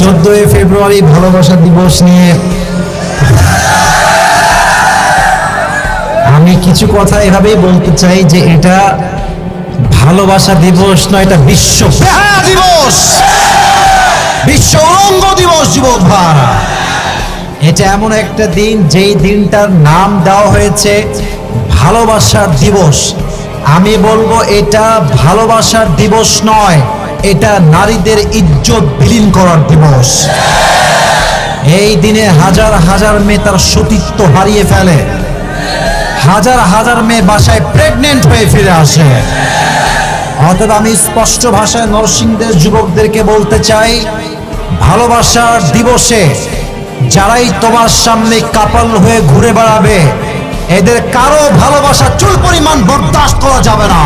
চোদ্দই ফেব্রুয়ারি ভালোবাসা দিবস নিয়ে আমি কিছু কথা এভাবেই বলতে চাই যে এটা ভালোবাসা দিবস নয়, এটা বিশ্ব দিবস। বিশ্ব অঙ্গ দিবস, যুবক ভাড়া এটা এমন একটা দিন, যেই দিনটার নাম দেওয়া হয়েছে ভালোবাসার দিবস। আমি বলব এটা ভালোবাসার দিবস নয়। এটা নারীদের ইজ্জত বিলীন করার দিবস। এই দিনে হাজার হাজার মেয়ে তার সতীত্ব হারিয়ে ফেলে। হাজার হাজার মেয়ে বাসায় প্রেগনেন্ট হয়ে ফিরে আসে। অতএব আমি স্পষ্ট ভাষায় নরসিংদের যুবকদেরকে বলতে চাই, ভালোবাসার দিবসে যারাই তোমার সামনে কাপাল হয়ে ঘুরে বেড়াবে, এদের কারও ভালোবাসা চুল পরিমাণ বরদাস্ত করা যাবে না।